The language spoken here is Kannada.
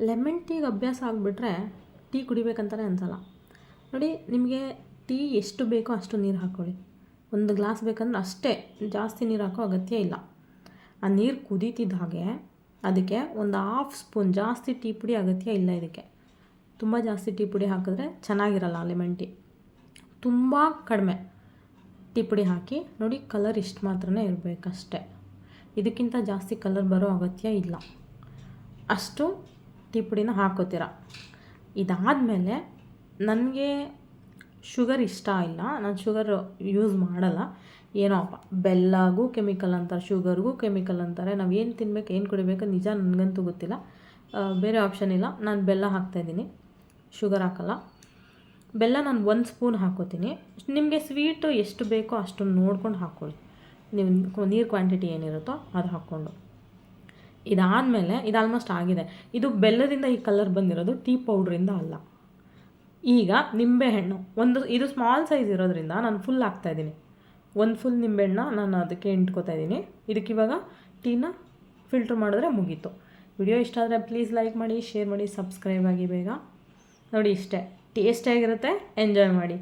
ಲೆಮನ್ ಟೀಗೆ ಅಭ್ಯಾಸ ಆಗಿಬಿಟ್ರೆ ಟೀ ಕುಡಿಬೇಕಂತಲೇ ಅನ್ಸಲ್ಲ. ನೋಡಿ, ನಿಮಗೆ ಟೀ ಎಷ್ಟು ಬೇಕೋ ಅಷ್ಟು ನೀರು ಹಾಕ್ಕೊಳ್ಳಿ. ಒಂದು ಗ್ಲಾಸ್ ಬೇಕಂದ್ರೆ ಅಷ್ಟೇ ಜಾಸ್ತಿ ನೀರು ಹಾಕೋ ಅಗತ್ಯ ಇಲ್ಲ. ಆ ನೀರು ಕುದೀತಿದ್ದ ಹಾಗೆ ಅದಕ್ಕೆ ಒಂದು ಹಾಫ್ ಸ್ಪೂನ್ ಜಾಸ್ತಿ ಟೀ ಪುಡಿ ಅಗತ್ಯ ಇಲ್ಲ ಇದಕ್ಕೆ. ತುಂಬ ಜಾಸ್ತಿ ಟೀ ಪುಡಿ ಹಾಕಿದ್ರೆ ಚೆನ್ನಾಗಿರಲ್ಲ ಲೆಮನ್ ಟೀ. ತುಂಬ ಕಡಿಮೆ ಟೀ ಪುಡಿ ಹಾಕಿ ನೋಡಿ ಕಲರ್ ಇಷ್ಟು ಮಾತ್ರನೇ ಇರಬೇಕಷ್ಟೆ. ಇದಕ್ಕಿಂತ ಜಾಸ್ತಿ ಕಲರ್ ಬರೋ ಅಗತ್ಯ ಇಲ್ಲ. ಅಷ್ಟು ಟೀ ಪುಡಿನ ಹಾಕೋತೀರ. ಇದಾದಮೇಲೆ ನನಗೆ ಶುಗರ್ ಇಷ್ಟ ಇಲ್ಲ, ನಾನು ಶುಗರ್ ಯೂಸ್ ಮಾಡಲ್ಲ. ಏನೋ ಅಪ್ಪ ಬೆಲ್ಲಗೂ ಕೆಮಿಕಲ್ ಅಂತಾರೆ, ಶುಗರ್ಗೂ ಕೆಮಿಕಲ್ ಅಂತಾರೆ, ನಾವು ಏನು ತಿನ್ಬೇಕು, ಏನು ಕುಡಿಬೇಕು ನಿಜ ನನಗಂತೂ ಗೊತ್ತಿಲ್ಲ. ಬೇರೆ ಆಪ್ಷನ್ ಇಲ್ಲ, ನಾನು ಬೆಲ್ಲ ಹಾಕ್ತಾಯಿದ್ದೀನಿ ಶುಗರ್ ಹಾಕಲ್ಲ. ಬೆಲ್ಲ ನಾನು ಒಂದು ಸ್ಪೂನ್ ಹಾಕೋತೀನಿ. ನಿಮಗೆ ಸ್ವೀಟು ಎಷ್ಟು ಬೇಕೋ ಅಷ್ಟು ನೋಡ್ಕೊಂಡು ಹಾಕ್ಕೊಳ್ಳಿ ನೀವು ನೀರು ಕ್ವಾಂಟಿಟಿ ಏನಿರುತ್ತೋ ಅದು ಹಾಕ್ಕೊಂಡು. ಇದಾದಮೇಲೆ ಇದು ಆಲ್ಮೋಸ್ಟ್ ಆಗಿದೆ. ಇದು ಬೆಲ್ಲದಿಂದ ಈ ಕಲರ್ ಬಂದಿರೋದು ಟೀ ಪೌಡ್ರಿಂದ ಅಲ್ಲ. ಈಗ ನಿಂಬೆಹಣ್ಣು ಒಂದು ಇದು ಸ್ಮಾಲ್ ಸೈಜ್ ಇರೋದ್ರಿಂದ ನಾನು ಫುಲ್ ಹಾಕ್ತಾಯಿದ್ದೀನಿ ಒಂದು ಫುಲ್ ನಿಂಬೆಹಣ್ಣು ನಾನು ಅದಕ್ಕೆ ಇಂಟ್ಕೋತಾ ಇದ್ದೀನಿ. ಇದಕ್ಕೆ ಇವಾಗ ಟೀನ ಫಿಲ್ಟ್ರ್ ಮಾಡಿದ್ರೆ ಮುಗೀತು. ವಿಡಿಯೋ ಇಷ್ಟ ಆದರೆ ಪ್ಲೀಸ್ ಲೈಕ್ ಮಾಡಿ ಶೇರ್ ಮಾಡಿ ಸಬ್ಸ್ಕ್ರೈಬ್ ಆಗಿ ಬೇಗ. ನೋಡಿ ಇಷ್ಟೇ ಟೇಸ್ಟಿಯಾಗಿರುತ್ತೆ ಎಂಜಾಯ್ ಮಾಡಿ.